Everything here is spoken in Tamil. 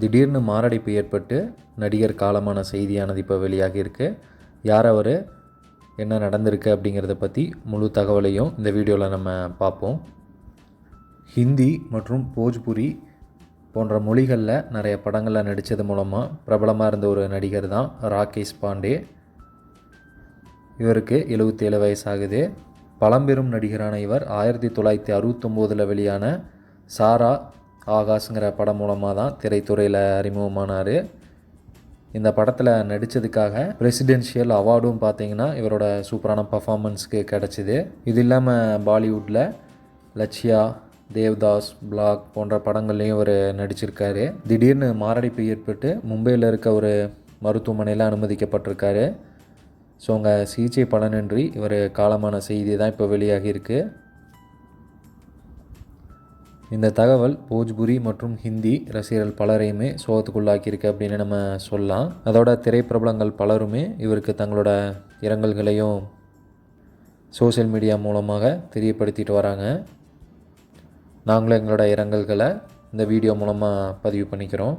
திடீர்னு மாரடைப்பு ஏற்பட்டு நடிகர் காலமான செய்தியானது இப்போ வெளியாகி இருக்கு. யார் அவர்? என்ன நடந்திருக்கு அப்படிங்கிறத பற்றி முழு தகவலையும் இந்த வீடியோவில் நம்ம பார்ப்போம். ஹிந்தி மற்றும் போஜ்புரி போன்ற மொழிகளில் நிறைய படங்களில் நடித்தது மூலமாக பிரபலமாக இருந்த ஒரு நடிகர் தான் ராகேஷ் பாண்டே. இவருக்கு 77 வயசாகுது. பழம்பெரும் நடிகரான இவர் ஆயிரத்தி தொள்ளாயிரத்தி அறுபத்தொம்போதில் வெளியான சாரா ஆகாஷ்ங்கிற படம் மூலமாக தான் திரைத்துறையில் அறிமுகமானார். இந்த படத்தில் நடித்ததுக்காக பிரசிடென்ஷியல் அவார்டும் பார்த்தீங்கன்னா இவரோட சூப்பரான பர்ஃபார்மன்ஸ்க்கு கிடச்சிது. இது இல்லாமல் பாலிவுட்டில் லட்சியா தேவ்தாஸ் பிளாக் போன்ற படங்கள்லையும் இவர் நடிச்சிருக்காரு. திடீர்னு மாரடைப்பு ஏற்பட்டு மும்பையில் இருக்க ஒரு மருத்துவமனையில் அனுமதிக்கப்பட்டிருக்காரு. ஸோ அங்கே சிகிச்சை பலனின்றி இவர் காலமான செய்தி தான் இப்போ வெளியாகியிருக்கு. இந்த தகவல் போஜ்புரி மற்றும் ஹிந்தி ரசிகர்கள் பலரையுமே சோகத்துக்குள்ளாக்கியிருக்கு அப்படின்னு நம்ம சொல்லலாம். அதோட திரைப்பிரபலங்கள் பலருமே இவருக்கு தங்களோட இரங்கல்களையும் சோஷியல் மீடியா மூலமாக தெரியப்படுத்திட்டு வராங்க. நாங்களும் எங்களோட இரங்கல்களை இந்த வீடியோ மூலமாக பதிவு பண்ணிக்கிறோம்.